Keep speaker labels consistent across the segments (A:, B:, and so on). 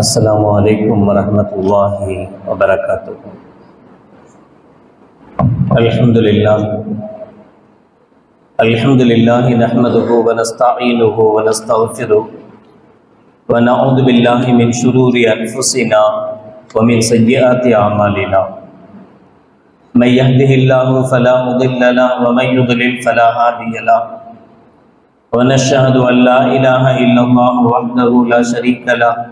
A: السلام عليكم ورحمة الله وبركاته الحمد لله الحمد لله نحمده ونستعينه ونستغفره ونعوذ بالله من شرور أنفسنا ومن سيئات أعمالنا من يهده الله فلا مضل له ومن يضلل فلا هادي له۔ ونشهد أن لا إله إلا الله وحده لا شريك له۔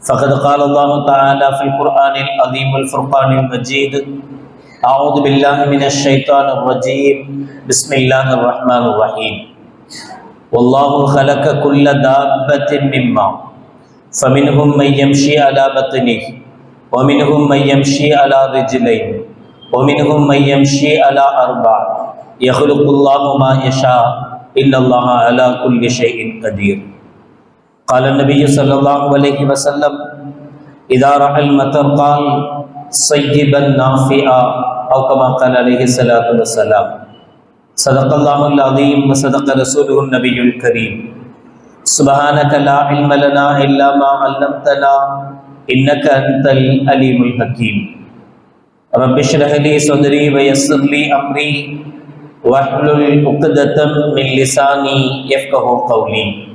A: فقد قال الله تعالى في القرآن العظيم الفرقان المجيد أعوذ بالله من الشيطان الرجيم. بسم الله الرحمن الرحيم. والله خلق كل دابة مما فمنهم من يمشي على بطنه ومنهم من يمشي على رجلين ومنهم من يمشي على أربع. يخلق الله ما يشاء إن الله على كل شيء قدير. قال النبي صلى الله عليه وسلم إذا رأى المطر قال صيبا نافعا أو كما قال عليه الصلاة والسلام. صدق الله العظيم وصدق رسوله النبي الكريم. سبحانك لا علم لنا إلا ما علمتنا إنك أنت العليم الحكيم. رب اشرح لي صدري ويسر لي أمري واحلل عقدة من لساني يفقه قولي.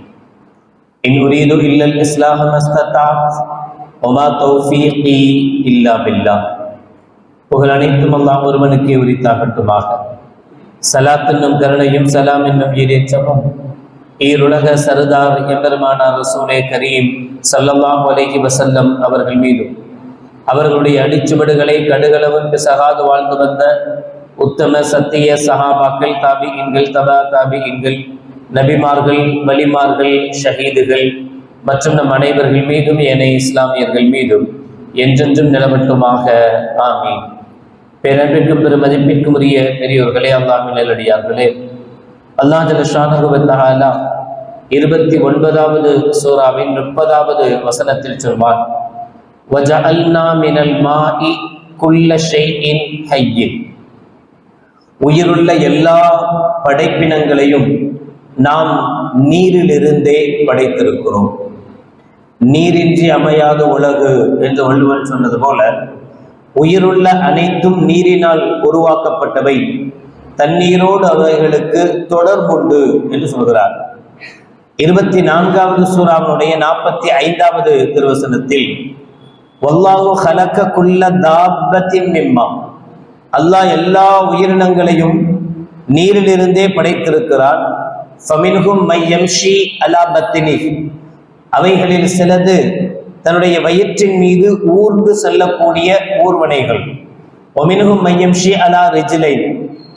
A: إن أريد إلا الإصلاح ما استطعت وما توفيقي إلا بالله புகழ் அனைத்தும் அல்லாஹ் ஒருவனுக்கே உரித்தாகட்டுமாக சலாத் என்னும் கருணையும் சலாம் என்னும் ஈரேற்றமும் ஈருலக சருதார் எம்பெருமானார் ரசூலே கரீம் சல்லல்லாஹு அலைஹி வசல்லம் அவர்கள் மீதும் அவர்களுடைய அடிச்சுவடுகளை கடுகளவுக்கு சகாது வாழ்ந்து வந்த உத்தம சத்திய சஹாபாக்கள் தாபிகின்கள் தபா தாபிகின்கள் நபிமார்கள் வலிமார்கள் ஷஹீதுகள் மற்றும் நம் அனைவர்கள் மீதும் ஏனைய இஸ்லாமியர்கள் மீதும் என்றென்றும் நிலவட்டுமாக. ஆமி பேரன்பிற்கும் பெருமதிப்பிற்கும் உரிய பெரியோர்களே அல்லாமின் நிலடியார்களே அல்லாஹ் ஷானகுவத்தாலா இருபத்தி ஒன்பதாவது சூறாவின் முப்பதாவது வசனத்தில் சொல்வான் உயிருள்ள எல்லா படைப்பினங்களையும் நாம் நீரிலிருந்தே படைத்திருக்கிறோம். நீரின்றி அமையாத உலகு என்று வள்ளுவன் சொன்னது போல உயிருள்ள அனைத்தும் நீரினால் உருவாக்கப்பட்டவை. தண்ணீரோடு அவைகளுக்கு தொடர்புண்டு என்று சொல்கிறார். இருபத்தி நான்காவது சூறாவினுடைய நாற்பத்தி ஐந்தாவது திருவசனத்தில் ஒல்லாஹு ஹலக்க குள்ள தாபத்தின் மிம்மா. அல்லாஹ் எல்லா உயிரினங்களையும் நீரிலிருந்தே படைத்திருக்கிறான். ஃபமின்ஹும் மையம்ஷி அலா பத்தினி. அவைகளில் சிலது தன்னுடைய வயிற்றின் மீது ஊர்ந்து செல்லக்கூடிய ஊர்வனைகள். ஒமினுகும் மையம்ஷி அலா ரிஜிலை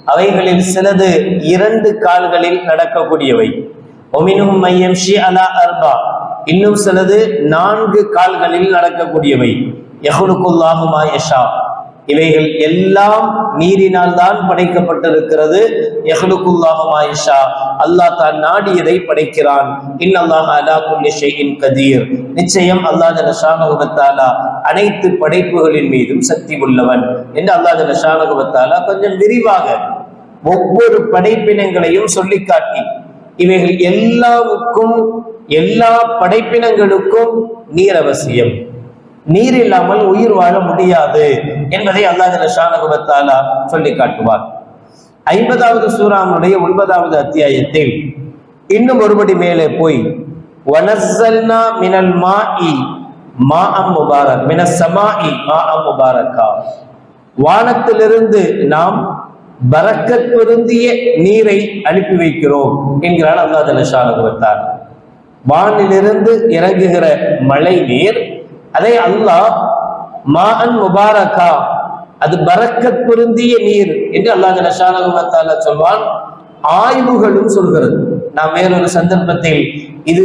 A: அவைகளில் சிலது இரண்டு கால்களில் நடக்கக்கூடியவை. ஒமினுகும் மையம்ஷி அலா அர்பா. இன்னும் சிலது நான்கு கால்களில் நடக்கக்கூடியவை. யஹுலுக்குல்லாஹுமா யஷா. இவைகள் எல்லாம் நீரினால் தான் படைக்கப்பட்டிருக்கிறது யஹ்லுக்குல்லாஹுமாயிஷா அல்லாஹ் தான் நாடியதை படைக்கிறான். இன்னல்லாஹ் அலா குல்லி ஷெயின் கதீர். நிச்சயம் அல்லாஹ் ஜலஷானகுவத்தாலா அனைத்து படைப்புகளின் மீதும் சக்தி உள்ளவன். என்று அல்லாஹ் ஜலஷானகுவத்தாலா கொஞ்சம் விரிவாக ஒவ்வொரு படைப்பினங்களையும் சொல்லி காட்டி இவைகள் எல்லாவுக்கும் எல்லா படைப்பினங்களுக்கும் நீர் அவசியம் நீர் இல்லாமல் உயிர் வாழ முடியாது என்பதை அல்லாஹ் ஷானகுபத்தாலா சொல்லி காட்டுவார். ஐம்பதாவது சூறாமுடைய ஒன்பதாவது அத்தியாயத்தில் இன்னும் ஒருபடி மேலே போய் வனசல்னா மினல் மாஇ மா அம் முபாரக் மின இ மா அம் முபாரக்கா. வானத்திலிருந்து நாம் பரக்கத் பொருந்திய நீரை அனுப்பி வைக்கிறோம் என்கிறார் அல்லாஹ் ஷானகுபத்தார் வானிலிருந்து இறங்குகிற மழை நீர் அதே அல்லாஹ் மான் முபாரகா அது பரக்கத் பொருந்திய நீர் என்று அல்லாஹ் நஷானகுமத்தால சொல்வான். ஆய்வுகளும் சொல்கிறது. நாம் வேறொரு சந்தர்ப்பத்தில் இது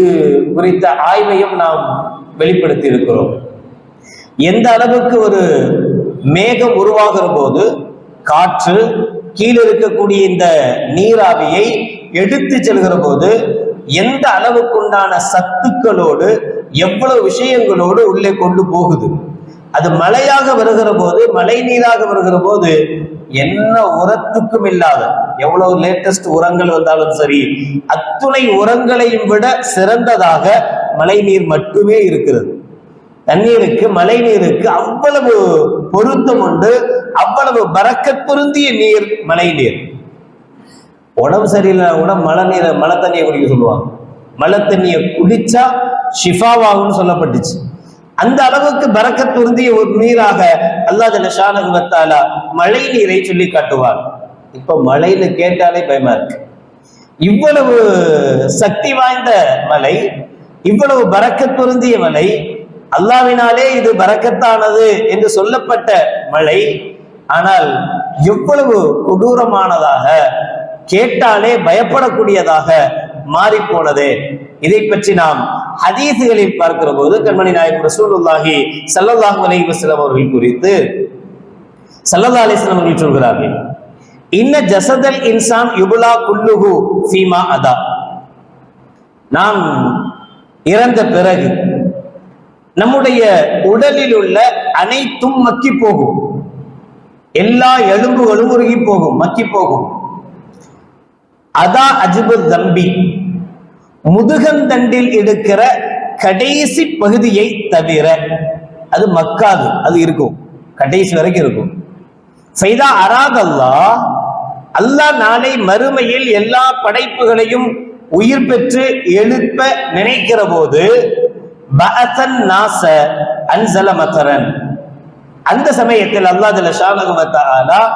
A: குறித்த ஆய்வையும் நாம் வெளிப்படுத்தி இருக்கிறோம் எந்த அளவுக்கு ஒரு மேகம் உருவாகிற போது காற்று கீழே இருக்கக்கூடிய இந்த நீராவியை எடுத்து செல்கிற போது எந்த அளவுக்குண்டான சத்துக்களோடு எவ்வளவு விஷயங்களோடு உள்ளே கொண்டு போகுது? அது மழையாக வருகிற போது மழை நீராக வருகிற போது என்ன உரத்துக்கும் இல்லாத எவ்வளவு லேட்டஸ்ட் உரங்கள் வந்தாலும் சரி அத்துணை உரங்களையும் விட சிறந்ததாக மழை நீர் மட்டுமே இருக்கிறது. தண்ணீருக்கு மழை நீருக்கு அவ்வளவு பொருத்தம் உண்டு அவ்வளவு பறக்க பொருந்திய நீர் மழை நீர். உடம்பு சரியில்லை கூட மழை நீரை மழை தண்ணியை குடிக்க சொல்லுவாங்க. மழை தண்ணியை குடிச்சா ஷிஃபாவாகும்னு சொல்லப்பட்டுச்சு. அந்த அளவுக்கு பறக்கத் துருந்திய ஒரு நீராக அல்லாஹ் ஷானகுவத்தாலா மழை நீரை சொல்லி காட்டுவார் இப்ப மழைன்னு கேட்டாலே பயமா இருக்கு. இவ்வளவு சக்தி வாய்ந்த மலை இவ்வளவு பறக்கத் துருந்திய மலை அல்லாவினாலே இது பறக்கத்தானது என்று சொல்லப்பட்ட மழை ஆனால் எவ்வளவு கொடூரமானதாக கேட்டாலே பயப்படக்கூடியதாக மாறி போனது இதை பற்றி நாம் ஹதீசுகளில் பார்க்கிற போது கண்மணி நாயக் ரசூலுல்லாஹி சல்லல்லாஹு அலைஹி வஸல்லம் அவர்கள் குறித்து ஸல்லல்லாஹு அலைஹி வஸல்லம் அவர்கள் சொல்கிறார்கள். இன்ன ஜசதல் இன்சான் யுபுலா குல்லுஹு ஃபீமா அதா. நாம் இறந்த பிறகு நம்முடைய உடலில் உள்ள அனைத்தும் மக்கி போகும். எல்லா எலும்புகளும் உருகி போகும் மக்கி போகும். அதா அஜிபு தம்பி. முதுகந்தண்டில் எடுக்கிற கடைசி பகுதியை தவிர அது மக்காது அது இருக்கும். கடைசி வரைக்கும் இருக்கும். செய்தா அராதல்லா அல்லாஹ் நாளை மறுமையில் எல்லா படைப்புகளையும் உயிர் பெற்று எழுப்ப நினைக்கிற போது நாச அந்த சமயத்தில் அல்லாஹ்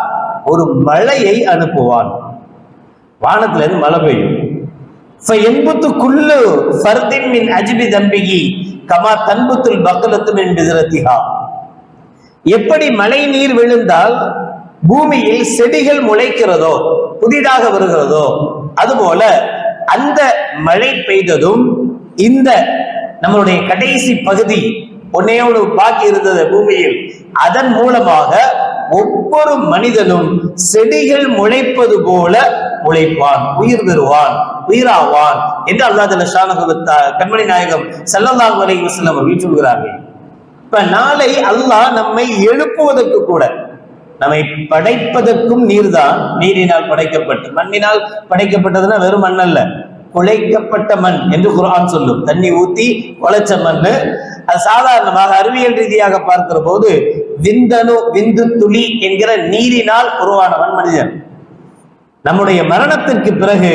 A: ஒரு மழையை அனுப்புவான். வானத்துல இருந்து மழை பெய்யும். எம்புத்து குள்ளு ஃபர்தின் மின் அஜிபி தம்பிகி கமா தன்புத்துல் பக்கலத்து மின் பிசரத்திகா எப்படி மழை நீர் விழுந்தால் பூமியில் செடிகள் முளைக்கிறதோ புதிதாக வருகிறதோ அதுபோல அந்த மழை பெய்ததும் இந்த நம்மளுடைய கடைசி பகுதி ஒன்னே ஒன்று பாக்கி இருந்தது பூமியில். அதன் மூலமாக ஒவ்வொரு மனிதனும் செடிகள் முளைப்பது போல முளைப்பான் உயிர் பெறுவான் உயிராவான் என்று அல்லாஹ் ஷானகுத்தா கண்மணி நாயகம் ஸல்லல்லாஹு அலைஹி வசலம் அவர்கள் சொல்கிறார்கள். இப்ப நாளை அல்லாஹ் நம்மை எழுப்புவதற்கு கூட நம்மை படைப்பதற்கும் நீர்தான் நீரினால் படைக்கப்பட்டு மண்ணினால் படைக்கப்பட்டதுன்னா வெறும் மண் அல்ல குலைக்கப்பட்ட மண் என்று குரான் சொல்லும். தண்ணி ஊத்தி குழைச்ச மண்ணு அது சாதாரணமாக அறிவியல் ரீதியாக பார்க்கிற போது விந்தணு விந்து துளி என்கிற நீரினால் உருவானவன் மனிதன். நம்முடைய மரணத்திற்கு பிறகு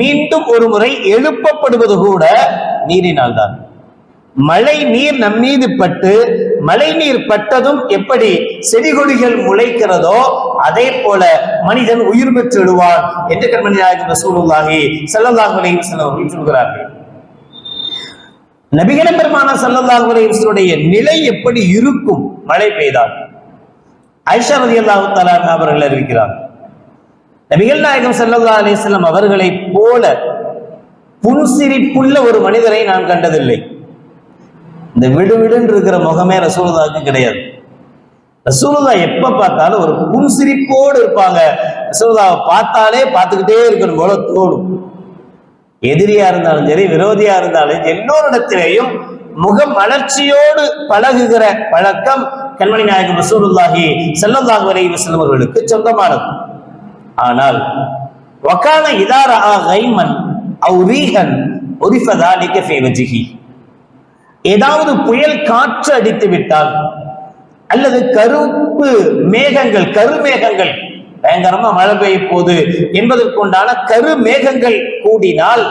A: மீண்டும் ஒரு முறை எழுப்பப்படுவது கூட நீரினால் தான் மழை நீர் நம் மீது பட்டு மழை நீர் பட்டதும் எப்படி செடிகொடிகள் முளைக்கிறதோ அதே போல மனிதன் உயிர் பெற்று விடுவான் என்று கண்மணி நாயகம் ரசூலுல்லாஹி ஸல்லல்லாஹு அலைஹி சொல்கிறார்கள். நபிகன பெருமான சல்லல்லாஹ் அலைஹி நிலை எப்படி இருக்கும்? மழை பெய்தால். ஐஷா ரலியல்லாஹு தஆலா அவர்கள் அறிவிக்கிறார். நபிகள் நாயகம் சல்லல்லா அலிஸ்லாம் அவர்களை அவர்களைப் போல புன்சிரிப்புள்ள ஒரு மனிதரை நான் கண்டதில்லை. இந்த விடு விடுன்னு இருக்கிற முகமே ரசூலுதாவுக்கு கிடையாது. ரசூலுதா எப்ப பார்த்தாலும் ஒரு புன்சிரிப்போடு இருப்பாங்க. ரசூலுதாவை பார்த்தாலே பார்த்துக்கிட்டே இருக்கணும் போல தோணும். எதிரியா இருந்தாலும் சரி விரோதியா இருந்தாலும் எல்லோரிடத்திலேயும் முக மலர்ச்சியோடு பழகுகிற பழக்கம் கண்மணி நாயகம் மசூருல்லாஹி ஸல்லல்லாஹு வரை செல்லும் அவர்களுக்கு சொந்தமானது. ஆனால் உக்கான இதார ஆ கைமன் அவு ரீகன் உரிஃபதாலிக்க ஃபீ ஏதாவது புயல் காற்று அடித்து விட்டால் அல்லது கருப்பு மேகங்கள் கருமேகங்கள் பயங்கரமா மழை பெய்ய போகுது என்பதற்குண்டான கருமேகங்கள் கூடினால்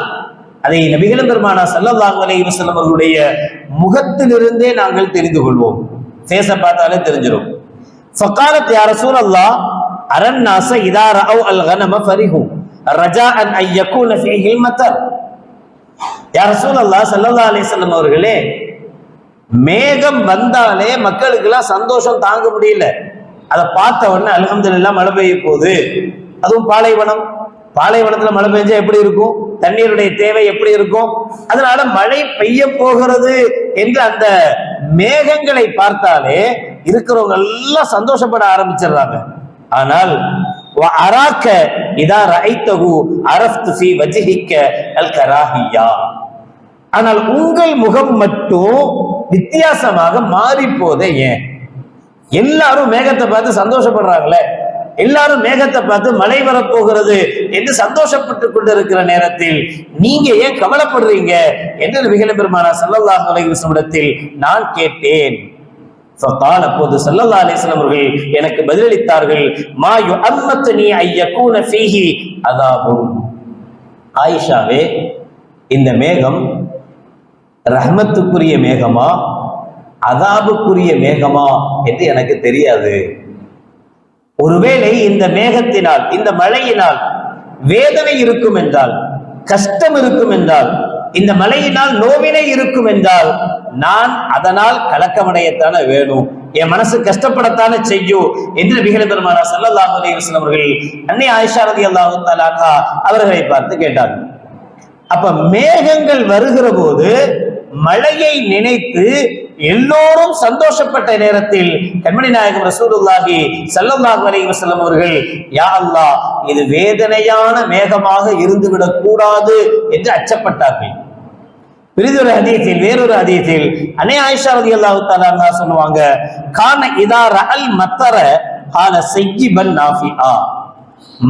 A: அதை நபிகளும் பெருமானா ஸல்லல்லாஹு அலைஹி வஸல்லம் அவர்களுடைய முகத்திலிருந்தே நாங்கள் தெரிந்து கொள்வோம். ஃபேஸ பார்த்தாலே தெரிஞ்சிடும் ஃபகாலத் யார சூழல்லா அரண் நாச இதா அவ் அல் கனம ஃபரிஹு ரஜா அன் யகூன ஃபீஹில் மத்தர். யா சூழல்லா ஸல்லல்லாஹு அலைஹி அவர்களே மேகம் வந்தாலே மக்களுக்கெல்லாம் சந்தோஷம் தாங்க முடியல. அதை பார்த்த உடனே அல்ஹம்துலில்லாஹ் மழை பெய்ய போகுது. அதுவும் பாலைவனம். பாலைவனத்துல மழை பெஞ்சா எப்படி இருக்கும்? தண்ணீருடைய தேவை எப்படி இருக்கும்? அதனால மழை பெய்ய போகிறது என்று அந்த மேகங்களை பார்த்தாலே இருக்கிறவங்க எல்லாம் சந்தோஷப்பட ஆரம்பிச்சிடுறாங்க. ஆனால் அராக்க இதா ரைத்தகு அரஃப்து ஃபீ வஜிஹிக்க அல் கராஹியா ஆனால் உங்கள் முகம் மட்டும் வித்தியாசமாக மாறி போதே ஏன்? எல்லாரும் மேகத்தை பார்த்து சந்தோஷப்படுறாங்களே? எல்லாரும் மேகத்தை பார்த்து மழை வரப்போகிறது என்று சந்தோஷப்பட்டு கொண்டிருக்கிற நேரத்தில் நீங்க ஏன் கவலைப்படுறீங்க? என்று மிகல பெருமானா செல்லல்லா அலைஹி நான் கேட்டேன். ஃபகால் அப்போது சல்லல்லா அலிஸ்லாம் அவர்கள் எனக்கு பதிலளித்தார்கள் மா ஐய ஐயகூன ஃபீஹி அதாபும் ஆயிஷாவே இந்த மேகம் ரஹ்மத்துக்குரிய மேகமா? அதாபுக்குரிய மேகமா என்று எனக்கு தெரியாது. ஒருவேளை இந்த மேகத்தினால் இந்த மழையினால் வேதனை இருக்கும் என்றால் கஷ்டம் இருக்கும் என்றால் இந்த மழையினால் நோவினை இருக்கும் என்றால் நான் அதனால் கலக்கமடையத்தானே வேணும். என் மனசு கஷ்டப்படத்தானே செய்யும் என்று நபிகள் பெருமானா சல்லல்லாஹு அலைஹி அவர்கள் அன்னை ஆயிஷா ரலியல்லாஹு அவர்களை பார்த்து கேட்டார் அப்ப மேகங்கள் வருகிற போது மழையை நினைத்து எல்லோரும் சந்தோஷப்பட்ட நேரத்தில் கண்மணி நாயகம் ரசூலுல்லாஹி ஸல்லல்லாஹு அலைஹி வஸல்லம் அவர்கள் யா அல்லாஹ் இது வேதனையான மேகமாக இருந்துவிடக் கூடாது என்று அச்சப்பட்டார்கள். பிரிதொரு ஹதீஸில் வேறொரு ஹதீஸில் அனே ஆயிஷா ரலியல்லாஹு தாலா சொல்லுவாங்க கான இதா ரஅல் மத்தர கால செய்யிபன் நாஃபிஆ.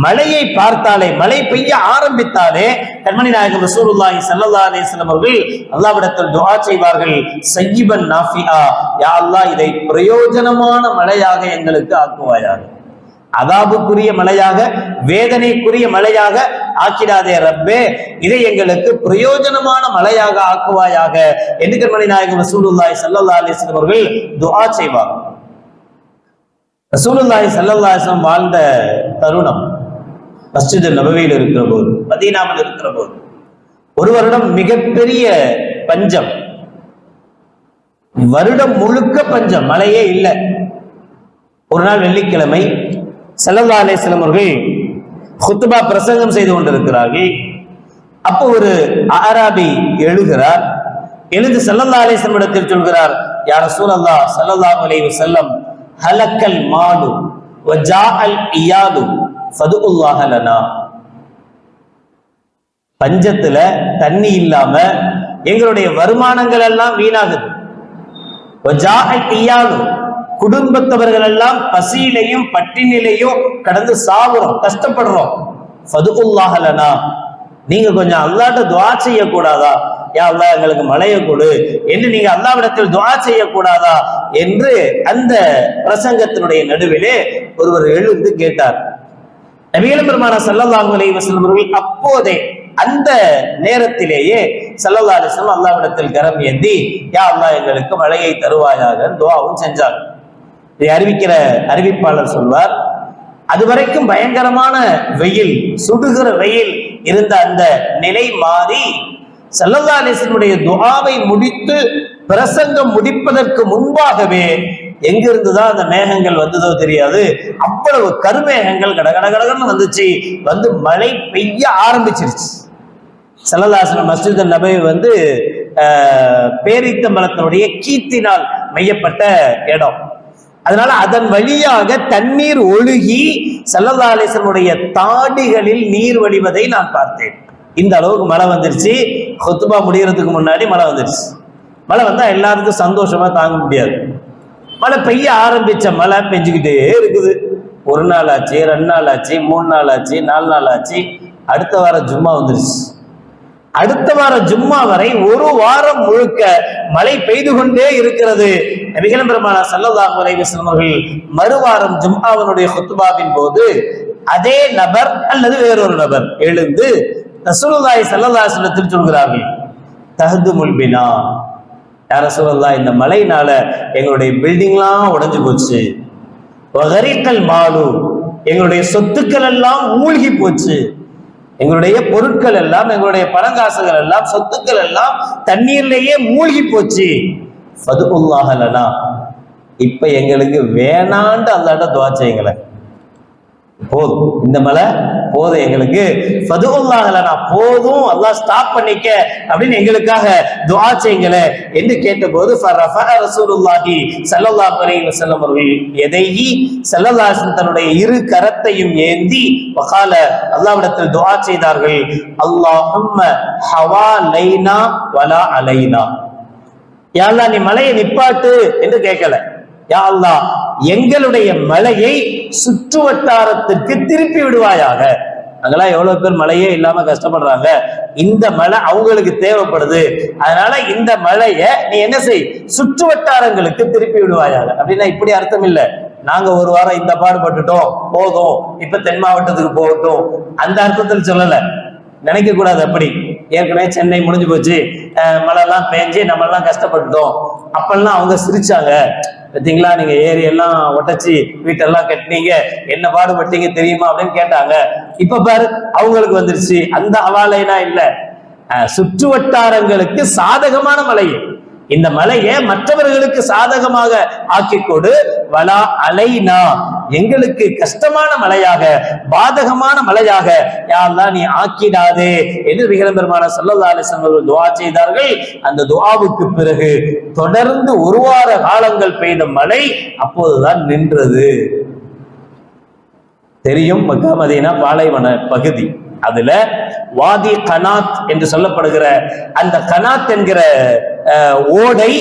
A: மழையை பார்த்தாலே மழை பெய்ய ஆரம்பித்தாலே கண்மணி நாயகம் ரசூலுல்லாஹி ஸல்லல்லாஹு அலைஹி வஸல்லம் அவர்கள் அல்லாஹ்விடத்தில் துஆ செய்வார்கள். சையிபன் நாஃபியா யா அல்லாஹ் இதை பிரயோஜனமான மழையாக எங்களுக்கு ஆக்குவாயாக. அதாபுக்குரிய மழையாக வேதனைக்குரிய மழையாக ஆக்கிடாதே ரப்பே. இதை எங்களுக்கு பிரயோஜனமான மழையாக ஆக்குவாயாக என்று கண்மணி நாயகம் ரசூலுல்லாஹி ஸல்லல்லாஹு அலைஹி வஸல்லம் அவர்கள் துஆ செய்வார்கள். ரசூலுல்லாஹி ஸல்லல்லாஹு அலைஹி வஸல்லம் வாழ்ந்த தருணம் மஸ்ஜிது நபவியில் இருக்கிற போது மதீனாவில் இருக்கிற போது ஒரு வருடம் மிகப்பெரிய பஞ்சம். வருடம் முழுக்க பஞ்சம் மழையே இல்லை. ஒரு நாள் வெள்ளிக்கிழமை செல்லல்லா அலைஹி வஸல்லம் அவர்கள் பிரசங்கம் செய்து கொண்டிருக்கிறார்கள். அப்போ ஒரு ஆராபி எழுகிறார். எழுந்து செல்லல்லா அலைஹி வஸல்லம் இடத்தில் சொல்கிறார் யார் சூழல்லா செல்லல்லா அலைஹி செல்லம் ஹலக்கல் ஜா அல் இயாலு. ஃபதுல்லாஹ லனா. பஞ்சத்துல தண்ணி இல்லாம எங்களுடைய வருமானங்கள் எல்லாம் வீணாகுது குடும்பத்தவர்கள் எல்லாம் பசியிலையும் பட்டினிலையும் கடந்து சாவுறோம் கஷ்டப்படுறோம். ஃபதுல்லாஹ நீங்க கொஞ்சம் அல்லாட்ட துவா செய்யக்கூடாதா? யா அல்லா எங்களுக்கு மழைய கொடு. என்று நீங்க அல்லாவிடத்தில் துவா செய்யக்கூடாதா? என்று அந்த பிரசங்கத்தினுடைய நடுவிலே ஒருவர் எழுந்து கேட்டார். நபிகள் பெருமான சல்லல்லாஹு அலி வசலம் அவர்கள் அப்போதே அந்த நேரத்திலேயே சல்லல்லா அலைஹி வஸல்லம் கரம் ஏந்தி யா அல்லா எங்களுக்கு மழையை தருவாயாக துவாவும் செஞ்சாங்க. இதை அறிவிக்கிற அறிவிப்பாளர் சொல்வார் அது வரைக்கும் பயங்கரமான வெயில் சுடுகிற வெயில் இருந்த அந்த நிலை மாறி சல்லல்லா அலிஸ்லனுடைய துவாவை முடித்து பிரசங்கம் முடிப்பதற்கு முன்பாகவே எங்கிருந்துதான் அந்த மேகங்கள் வந்ததோ தெரியாது. அவ்வளவு கருமேகங்கள் கடகடகடகன்னு வந்துச்சு. வந்து மழை பெய்ய ஆரம்பிச்சிருச்சு. சல்லல்லாசன மஸ்ஜித் நபை வந்து பேரித்த பேரித்தம்பலத்தினுடைய கீத்தினால் மையப்பட்ட இடம். அதனால அதன் வழியாக தண்ணீர் ஒழுகி சல்லதாலேசனுடைய தாடிகளில் நீர் வடிவதை நான் பார்த்தேன். இந்த அளவுக்கு மழை வந்துருச்சு. ஹொத்துபா முடிகிறதுக்கு முன்னாடி மழை வந்துருச்சு. மழை வந்தால் எல்லாருக்கும் சந்தோஷமா தாங்க முடியாது. மழை பெய்ய ஆரம்பிச்ச மழை பெஞ்சுக்கிட்டே இருக்குது. ஒரு நாள் ஆச்சு ரெண்டு நாள் ஆச்சு மூணு நாள் ஆச்சு நாலு நாள் ஆச்சு அடுத்த வாரம் ஜும்மா வந்துருச்சு. அடுத்த வாரம் ஜும்மா வரை ஒரு வாரம் முழுக்க மழை பெய்து கொண்டே இருக்கிறது. நபிகள் பெருமானா சல்லல்லாஹு அலைஹி அவர்கள் மறுவாரம் ஜும்மாவனுடைய குத்துபாவின் போது அதே நபர் அல்லது வேறொரு நபர் எழுந்து ரசூலுல்லாஹி சல்லல்லாஹு அலைஹி வஸல்லம் சொல்கிறார்கள். தஹது முல்பினா யார சொல்லலாம் இந்த மழையினால எங்களுடைய பில்டிங்லாம் உடஞ்சு போச்சு. வகரிக்கல் மாலு எங்களுடைய சொத்துக்கள் எல்லாம் மூழ்கி போச்சு. எங்களுடைய பொருட்கள் எல்லாம் எங்களுடைய பணங்காசுகள் எல்லாம் சொத்துக்கள் எல்லாம் தண்ணீர்லேயே மூழ்கி போச்சு. ஃபதுல்லாஹலனா இப்ப எங்களுக்கு வேணாண்டு அல்லாட்ட துவா செய்யுங்களேன். போதும். இந்த மலை போதும் எங்களுக்கு. நான் போதும். அல்லாஹ் ஸ்டாப் பண்ணிக்க. அப்படின்னு எங்களுக்காக துவா செய்யுங்களே என்று கேட்டபோது ரசூலுல்லாஹி ஸல்லல்லாஹு அலைஹி வஸல்லம் அவர்கள் எதையி? ஸல்லல்லாஹு தன்னுடைய இரு கரத்தையும் ஏந்தி வகால அல்லாஹ்விடத்தில் துவா செய்தார்கள். அல்லாஹும்ம ஹவா லைனா வலா அலைனா. யா நீ மலையை நிப்பாட்டு என்று கேட்கல. யா அல்லாஹ் எங்களுடைய மலையை சுற்று வட்டாரத்துக்கு திருப்பி விடுவாயாக. அங்கெல்லாம் எவ்வளவு பேர் மழையே இல்லாம கஷ்டப்படுறாங்க. இந்த மழை அவங்களுக்கு தேவைப்படுது. அதனால இந்த மழையை நீ என்ன செய்? சுற்று வட்டாரங்களுக்கு திருப்பி விடுவாயாக. அப்படின்னா இப்படி அர்த்தம் இல்ல. நாங்க ஒரு வாரம் இந்த பாடுபட்டுட்டோம் போதும் இப்ப தென் மாவட்டத்துக்கு போகட்டும். அந்த அர்த்தத்தில் சொல்லல. நினைக்க கூடாது அப்படி. ஏற்கனவே சென்னை முடிஞ்சு போச்சு. மழைலாம் பெஞ்சு நம்ம எல்லாம் கஷ்டப்பட்டுட்டோம். அப்பெல்லாம் அவங்க சிரிச்சாங்க. பார்த்தீங்களா? நீங்க ஏரி எல்லாம் ஒட்டச்சு வீட்டெல்லாம் கட்டினீங்க. என்ன பாடுபட்டீங்க தெரியுமா அப்படின்னு கேட்டாங்க. இப்ப பாரு அவங்களுக்கு வந்துருச்சு. அந்த அவாலைனா இல்ல. சுற்று வட்டாரங்களுக்கு சாதகமான மலை. இந்த மலையை மற்றவர்களுக்கு சாதகமாக ஆக்கி கொடு. வலா அலைனா. எங்களுக்கு கஷ்டமான மலையாக பாதகமான மலையாக யாரெல்லாம் நீ ஆக்கிடாதே என்று விகலம்பெருமான சல்லல்லா அலிசன் துவா செய்தார்கள். அந்த துவாவுக்கு பிறகு தொடர்ந்து ஒரு வார காலங்கள் பெய்த மழை அப்போதுதான் நின்றது. தெரியும் மக்கா மதீனா பாலைவன பகுதி. அதுல வாதி கனாத் என்று சொல்லப்படுகிற அந்த கனாத் என்கிற ஓடை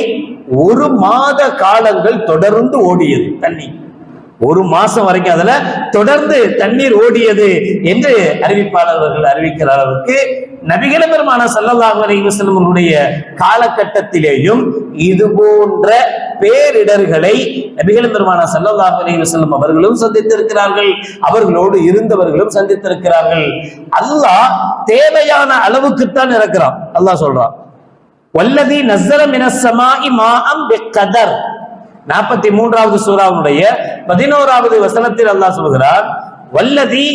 A: ஒரு மாத காலங்கள் தொடர்ந்து ஓடியது தண்ணி. ஒரு மாசம் வரைக்கும் அதுல தொடர்ந்து தண்ணீர் ஓடியது என்று அறிவிப்பாளர்கள் அறிவிக்கிற அளவுக்கு நபிகள பெருமான சல்லல்லாஹு அலைஹி காலகட்டத்திலேயும் இது போன்ற பேரிடர்களை நபிகள பெருமான சல்லல்லாஹு அலைஹி அவர்களும் சந்தித்திருக்கிறார்கள் அவர்களோடு இருந்தவர்களும் சந்தித்திருக்கிறார்கள். அல்லாஹ் தேவையான அளவுக்குத்தான் இருக்கிறான் அல்லாஹ் சொல்றான் வல்லதி நஸ்ஸல மினஸ் ஸமாஇ மாஅம் பிகதர். நாற்பத்தி மூன்றாவது சூறாவுடைய பதினோராவது வசனத்தில் அல்லாஹ் சொல்கிறார் வல்லதி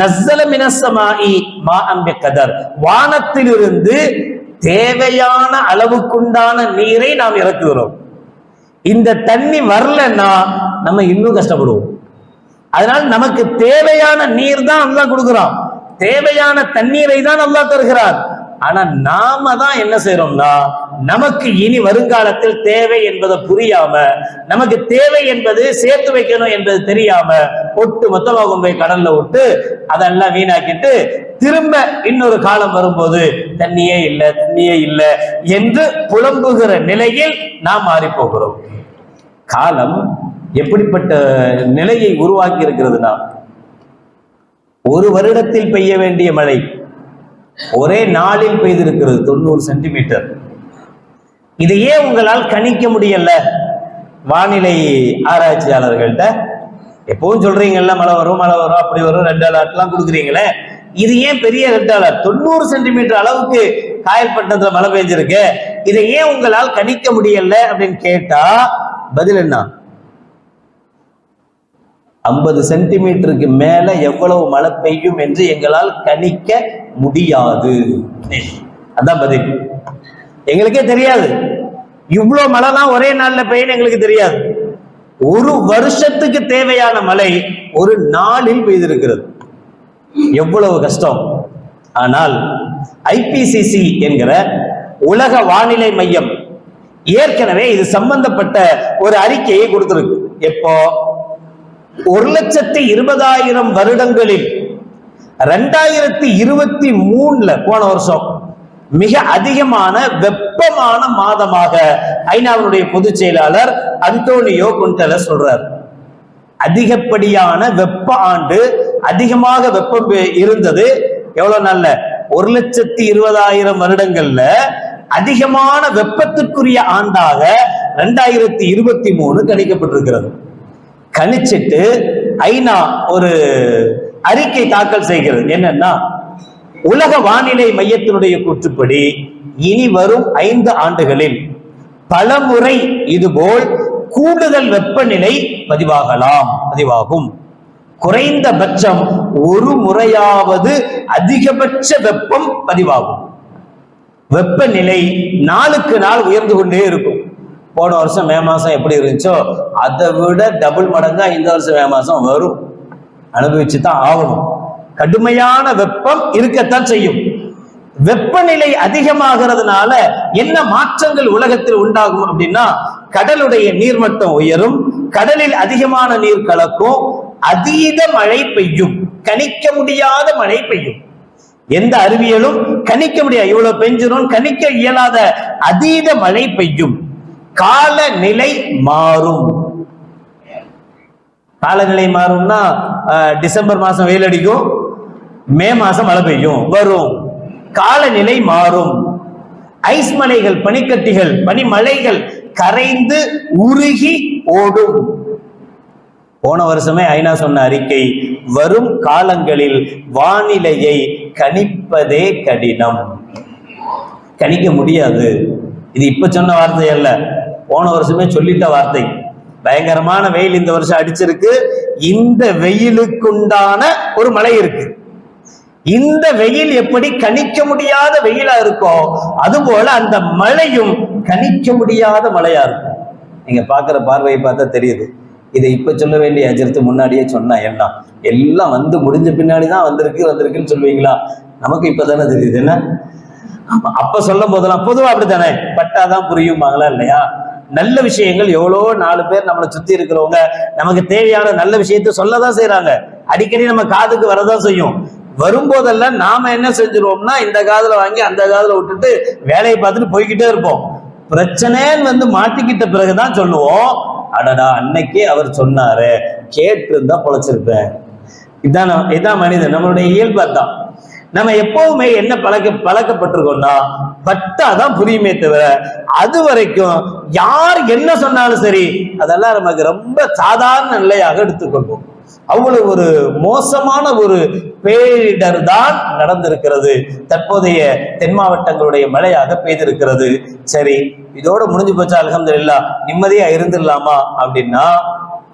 A: நஸ்ஸல மினஸ் மா அம்பிய கதர் வானத்திலிருந்து தேவையான அளவுக்குண்டான நீரை நாம் இறக்குகிறோம். இந்த தண்ணி வரலன்னா நம்ம இன்னும் கஷ்டப்படுவோம். அதனால் நமக்கு தேவையான நீர் தான் அல்லாஹ் கொடுக்கிறான். தேவையான தண்ணீரை தான் அல்லாஹ் தருகிறார். ஆனா நாம தான் என்ன செய்யறோம்னா நமக்கு இனி வருங்காலத்தில் தேவை என்பதை புரியாம நமக்கு தேவை என்பது சேர்த்து வைக்கணும் என்பது தெரியாம ஒட்டு மொத்தமாக கொண்டு போய் கடல்ல விட்டு அதெல்லாம் வீணாக்கிட்டு திரும்ப இன்னொரு காலம் வரும்போது தண்ணியே இல்லை தண்ணியே இல்லை என்று புலம்புகிற நிலையில் நாம் மாறி போகிறோம் காலம் எப்படிப்பட்ட நிலையை உருவாக்கி இருக்கிறதுனா ஒரு வருடத்தில் பெய்ய வேண்டிய மழை ஒரே நாளில் பெய்திருக்கிறது தொண்ணூறு சென்டிமீட்டர். இதையே உங்களால் கணிக்க முடியல. வானிலை ஆராய்ச்சியாளர்கள்ட்ட எப்பவும் சொல்றீங்கல்ல மழை வரும் மழை வரும் அப்படி வரும் ரெட் அலர்ட்லாம் கொடுக்குறீங்களே. இது ஏன் பெரிய ரெட் அலர்ட் தொண்ணூறு சென்டிமீட்டர் அளவுக்கு காயல்பட்டதுல மழை பெஞ்சிருக்கு. இதை ஏன் உங்களால் கணிக்க முடியல? அப்படின்னு கேட்டா பதில் என்ன? ஐம்பது சென்டிமீட்டருக்கு மேல எவ்வளவு மழை பெய்யும் என்று எங்களால் கணிக்க முடியாது. அதான் பதில். எங்களுக்கே தெரியாது. இவ்வளவு மழைலாம் ஒரே நாள்ல பெய்யும் எங்களுக்கு தெரியாது. ஒரு வருஷத்துக்கு தேவையான மழை ஒரு நாளில் பெய்திருக்கிறது. எவ்வளவு கஷ்டம். ஆனால் ஐபிசிசி என்கிற உலக வானிலை மையம் ஏற்கனவே இது சம்பந்தப்பட்ட ஒரு அறிக்கையை கொடுத்திருக்கு. எப்போ? ஒரு லட்சத்தி இருபதாயிரம் வருடங்களில் ரெண்டாயிரத்தி இருபத்தி மூணுல போன வருஷம் மிக அதிகமான வெப்பமான மாதமாக ஐநாவினுடைய பொதுச் செயலாளர் அந்தோனியோ குண்டல சொல்றார். அதிகப்படியான வெப்ப ஆண்டு அதிகமாக வெப்பம் இருந்தது. எவ்வளவு நல்ல ஒரு லட்சத்தி இருபதாயிரம் வருடங்கள்ல அதிகமான வெப்பத்திற்குரிய ஆண்டாக ரெண்டாயிரத்தி இருபத்தி மூணு கணிக்கப்பட்டிருக்கிறது. கணிச்சிட்டு ஐநா ஒரு அறிக்கை தாக்கல் செய்கிறது. என்னன்னா உலக வானிலை மையத்தினுடைய கூற்றுப்படி இனி வரும் ஐந்து ஆண்டுகளில் பலமுறை இதுபோல் கூடுதல் வெப்பநிலை பதிவாகலாம் பதிவாகும். குறைந்தபட்சம் ஒரு முறையாவது அதிகபட்ச வெப்பம் பதிவாகும். வெப்பநிலை நாளுக்கு நாள் உயர்ந்து கொண்டே இருக்கும். போன வருஷம் மே மாசம் எப்படி இருந்துச்சோ அதை விட டபுள் மடங்கா இந்த வருஷம் மே மாசம் வரும். அனுபவிச்சு தான் ஆகணும். கடுமையான வெப்பம் இருக்கத்தான் செய்யும். வெப்பநிலை அதிகமாகிறதுனால என்ன மாற்றங்கள் உலகத்தில் உண்டாகும் அப்படின்னா கடலுடைய நீர்மட்டம் உயரும் கடலில் அதிகமான நீர் கலக்கும் அதீத மழை பெய்யும். கணிக்க முடியாத மழை பெய்யும். எந்த அறிவியலும் கணிக்க முடியாது. இவ்வளவு பெஞ்சிரும் கணிக்க இயலாத அதீத மழை பெய்யும். காலநிலை மாறும். காலநிலை மாறும்னா டிசம்பர் மாசம் வெயில் அடிக்கும் மே மாசம் மழை பெய்யும் வரும். காலநிலை மாறும். ஐஸ் மலைகள் பனிக்கட்டிகள் பனிமலைகள் கரைந்து உருகி ஓடும். போன வருஷமே ஐநா சொன்ன அறிக்கை வரும் காலங்களில் வானிலையை கணிப்பதே கடினம். கணிக்க முடியாது. இது இப்ப சொன்ன வார்த்தை அல்ல போன வருஷமே சொல்லிட்ட வார்த்தை. பயங்கரமான வெயில் இந்த வருஷம் அடிச்சிருக்கு. இந்த வெயிலுக்குண்டான ஒரு மழை இருக்கு. இந்த வெயில் எப்படி கணிக்க முடியாத வெயிலா இருக்கோ அதுபோல அந்த மழையும் கணிக்க முடியாத மழையா இருக்கும். நீங்க பாக்குற பார்வையை பார்த்தா தெரியுது. இதை இப்ப சொல்ல வேண்டிய அஜர்த்து முன்னாடியே சொன்னா என்ன? எல்லாம் வந்து முடிஞ்ச பின்னாடி தான் வந்திருக்கு வந்திருக்குன்னு சொல்லுவீங்களா? நமக்கு இப்பதானே தெரியுது என்ன? அப்ப சொல்லும் போதெல்லாம் பொதுவா அப்படித்தானே? பட்டாதான் புரியுமாங்களா இல்லையா? நல்ல விஷயங்கள் எவ்வளோ நாலு பேர் நம்மளை சுத்தி இருக்கிறவங்க நமக்கு தேவையான நல்ல விஷயத்த சொல்லதான் செய்கிறாங்க அடிக்கடி நம்ம காதுக்கு வரதான் செய்யும். வரும்போதெல்லாம் நாம என்ன செஞ்சிருவோம்னா இந்த காதில் வாங்கி அந்த காதல விட்டுட்டு வேலையை பார்த்துட்டு போய்கிட்டே இருப்போம். பிரச்சனைன்னு வந்து மாட்டிக்கிட்ட பிறகுதான் சொல்லுவோம். அடடா அன்னைக்கே அவர் சொன்னாரு. கேட்டு இருந்தா பொழைச்சிருப்பேன். இதான் இதான் மனிதன். நம்மளுடைய இயல்பு அதான் நம்ம எப்பவுமே என்ன பழக்க பழக்கப்பட்டிருக்கோம்னா பட்டாதான் புரியுமே தவிர அது வரைக்கும் யார் என்ன சொன்னாலும் சரி அதெல்லாம் நமக்கு ரொம்ப சாதாரண நிலையாக எடுத்துக்கொள்வோம். அவ்வளவு ஒரு மோசமான ஒரு பேரிடர் தான் நடந்திருக்கிறது. தற்போதைய தென் மாவட்டங்களுடைய மழையாக பெய்திருக்கிறது. சரி இதோட முடிஞ்சு போச்சா அல்ஹம்துலில்லாஹ் நிம்மதியா இருந்துடலாமா அப்படின்னா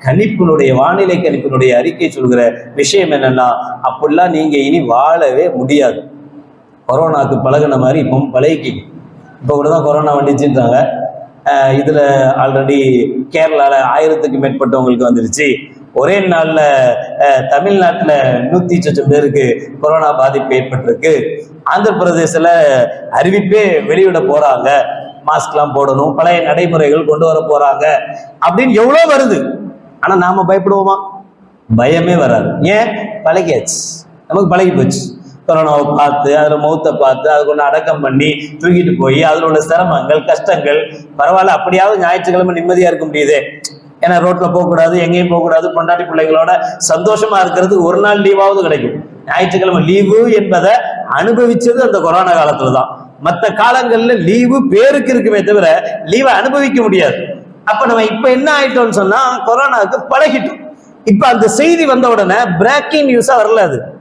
A: கணிப்பினுடைய வானிலை கணிப்பினுடைய அறிக்கை சொல்கிற விஷயம் என்னன்னா அப்படிலாம் நீங்க இனி வாழவே முடியாது. கொரோனாக்கு பழகுன மாதிரி இப்போ பழகிக்கிங்க. இப்போ கூட தான் கொரோனா வந்துச்சுன்றாங்க. இதில் ஆல்ரெடி கேரளாவில் ஆயிரத்துக்கு மேற்பட்டவங்களுக்கு வந்துருச்சு. ஒரே நாளில் தமிழ்நாட்டில் நூற்றி சொச்சம் பேருக்கு கொரோனா பாதிப்பு ஏற்பட்டிருக்கு. ஆந்திர பிரதேசில் அறிவிப்பே வெளியிட போகிறாங்க மாஸ்க்லாம் போடணும் பழைய நடைமுறைகள் கொண்டு வர போகிறாங்க அப்படின்னு எவ்வளோ வருது? ஆனா நாம பயப்படுவோமா? பயமே வராது. ஏன்? பழகியாச்சு. நமக்கு பழகி போச்சு. கொரோனாவை பார்த்து அதில் மௌத்தை பார்த்து அதை கொண்டு அடக்கம் பண்ணி தூக்கிட்டு போய் அதில் உள்ள சிரமங்கள் கஷ்டங்கள் பரவாயில்ல அப்படியாவது ஞாயிற்றுக்கிழமை நிம்மதியாக இருக்க முடியுது. ஏன்னா ரோட்டில் போகக்கூடாது எங்கேயும் போகக்கூடாது பொண்டாட்டி பிள்ளைங்களோட சந்தோஷமா இருக்கிறது ஒரு நாள் லீவாவது கிடைக்கும். ஞாயிற்றுக்கிழமை லீவு என்பதை அனுபவிச்சது அந்த கொரோனா காலத்துல தான். மற்ற காலங்களில் லீவு பேருக்கு இருக்குமே தவிர லீவை அனுபவிக்க முடியாது. அப்ப நம்ம இப்ப என்ன ஆயிட்டோம்னு சொன்னா கொரோனாவுக்கு பழகிட்டோம். இப்ப அந்த செய்தி வந்த உடனே பிரேக்கிங் நியூஸா வரல அது.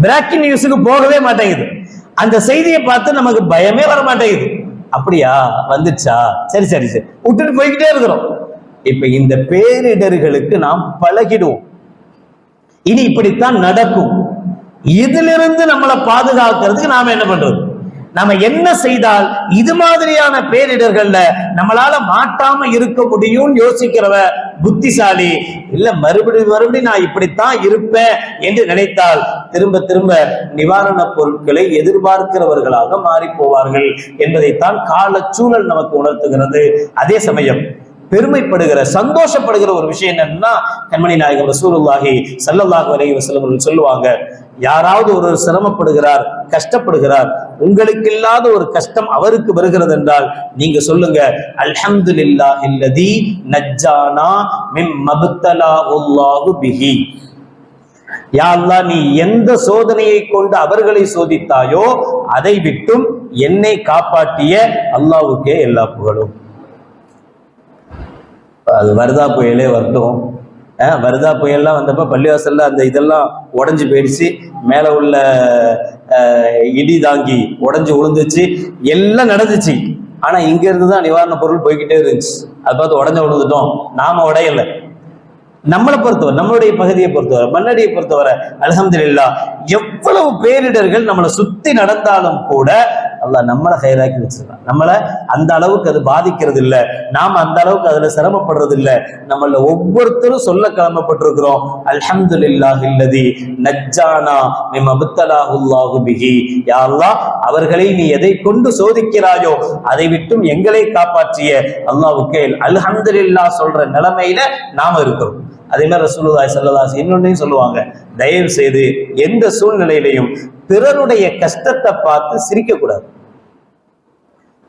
A: பிரேக்கிங் நியூஸுக்கு போகவே மாட்டேங்குது. அந்த செய்தியை பார்த்து நமக்கு பயமே வர மாட்டேங்குது அப்படியா? வந்துச்சா? சரி சரி சரி. விட்டுட்டு போய்கிட்டே இருக்கிறோம். இப்ப இந்த பேரிடர்களுக்கு நாம் பழகிடுவோம். இனி இப்படித்தான் நடக்கும். இதிலிருந்து நம்மளை பாதுகாக்கிறதுக்கு நாம என்ன பண்றது? நாம என்ன செய்தால் இது மாதிரியான பேரிடர்கள்ல நம்மளால மாட்டாம இருக்க முடியும்னு யோசிக்கிறவ புத்திசாலி. இல்ல மறுபடியும் மறுபடியும் நான் இப்படித்தான் இருப்பேன் என்று நினைத்தால் திரும்ப திரும்ப நிவாரண பொருட்களை எதிர்பார்க்கிறவர்களாக மாறி போவார்கள் என்பதைத்தான் காலச்சூழல் நமக்கு உணர்த்துகிறது. அதே சமயம் பெருமைப்படுகிற சந்தோஷப்படுகிற ஒரு விஷயம் என்னன்னா கண்மணி நாயகம் ரசூலுல்லாஹி ஸல்லல்லாஹு அலைஹி வஸல்லம் சொல்லுவாங்க யாராவது ஒரு சிரமப்படுகிறார் கஷ்டப்படுகிறார் உங்களுக்கு இல்லாத ஒரு கஷ்டம் அவருக்கு வருகிறது என்றால் நீங்க சொல்லுங்க அல்ஹம்துலில்லாஹி அல்லதி நஜ்ஜானா மிம் மப்தலாஹுல்லாஹு பிஹி. யா அல்லாஹ் நீ எந்த சோதனையை கொண்டு அவர்களை சோதித்தாயோ அதை விட்டும் என்னை காப்பாற்றிய அல்லாவுக்கே எல்லா புகழும். அது வருதா புயலே வரட்டும். வருதா புயல்லாம் வந்தப்ப பள்ளிவாசல்ல அந்த இதெல்லாம் உடஞ்சி போயிடுச்சு. மேலே உள்ள இடி தாங்கி உடஞ்சி உளுந்துச்சு எல்லாம் நடந்துச்சு. ஆனா இங்கேருந்து தான் நிவாரண பொருள் போய்கிட்டே இருந்துச்சு. அதை பார்த்து உடஞ்ச விழுந்துட்டோம் நாம உடையல. நம்மளை பொறுத்தவரை நம்மளுடைய பகுதியை பொறுத்தவரை மண்ணடியை பொறுத்தவரை எப் எவ்வளவு பேரிடர்கள் நம்மளை சுத்தி நடந்தாலும் கூட அல்லாஹ் நம்மளை ஹைராக்கி வச்சிருக்கான். நம்மளை அந்த அளவுக்கு அது பாதிக்கிறது இல்ல நாம அந்த அளவுக்கு அதுல சிரமப்படுறது இல்ல நம்மள ஒவ்வொருத்தரும் சொல்ல கிளம்பப்பட்டிருக்கிறோம். அல்ஹம்துலில்லாஹ் இல்லதி நஜ்ஜானா மிம் அபுத்தலாஹுல்லாஹு பிஹி. யா அல்லாஹ் அவர்களை நீ எதை கொண்டு சோதிக்கிறாயோ அதை விட்டும் எங்களை காப்பாற்றிய அல்லாஹ்வுக்கு இல்லா சொல்ற நிலைமையில நாம இருக்கிறோம். அதே மாதிரி ரசூலுல்லாஹி ஸல்லல்லாஹு இன்னொன்னையும் சொல்லுவாங்க. தயவு செய்து எந்த சூழ்நிலையிலையும் பிறருடைய கஷ்டத்தை பார்த்து சிரிக்க கூடாது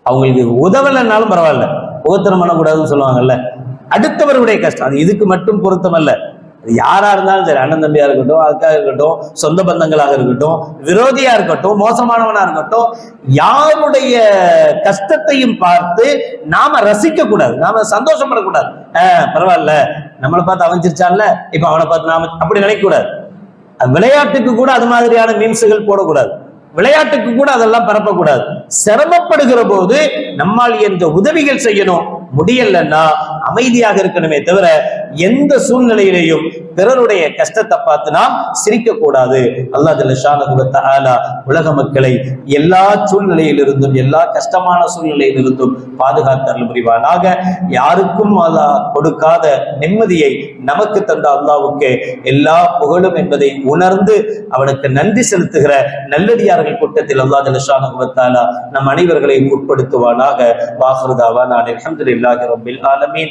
A: அவங்களுக்கு உதவலைன்னாலும் பரவாயில்ல. உபத்திரம் பண்ணக்கூடாதுன்னு சொல்லுவாங்கல்ல. அடுத்தவருடைய கஷ்டம் அது இதுக்கு மட்டும் பொருத்தமல்ல. யாரா இருந்தாலும் சரி அண்ணன் தம்பியா இருக்கட்டும் அக்கா இருக்கட்டும் சொந்த பந்தங்களாக இருக்கட்டும் விரோதியா இருக்கட்டும் மோசமானவனா இருக்கட்டும் யாருடைய கஷ்டத்தையும் பார்த்து நாம ரசிக்க கூடாது நாம சந்தோஷப்படக்கூடாது. ஆஹ் பரவாயில்ல. நம்மளை பார்த்து அவன் சிரிச்சான்ல இப்ப அவனை பார்த்து நாம அப்படி நினைக்க கூடாது விளையாட்டுக்கு கூட அது மாதிரியான மீம்ஸுகள் போடக்கூடாது. விளையாட்டுக்கு கூட அதெல்லாம் பரப்பக்கூடாது. சிரமப்படுகிற போது நம்மால் எந்த உதவிகள் செய்யணும். முடியலன்னா அமைதியாக இருக்கணுமே தவிர எந்த சூழ்நிலையிலையும் பிறருடைய கஷ்டத்தை பார்த்து நாம் சிரிக்க கூடாது அல்லாஹ் ஜல்லஷானஹு உலக மக்களை எல்லா சூழ்நிலையிலிருந்தும் எல்லா கஷ்டமான சூழ்நிலையிலிருந்தும் பாதுகாத்தல் புரிவானாக. யாருக்கும் அல்லாஹ் கொடுக்காத நிம்மதியை நமக்கு தந்த அல்லாவுக்கு எல்லா புகழும் என்பதை உணர்ந்து அவனுக்கு நன்றி செலுத்துகிற நல்லடியார்கள் கூட்டத்தில் அல்லாஹ் ஜல்லஷானஹு நம் அனைவர்களையும் உட்படுத்துவானாக. வாகருதாவா நான் அலமதுல்லாஹி ரபில் ஆலமீன்.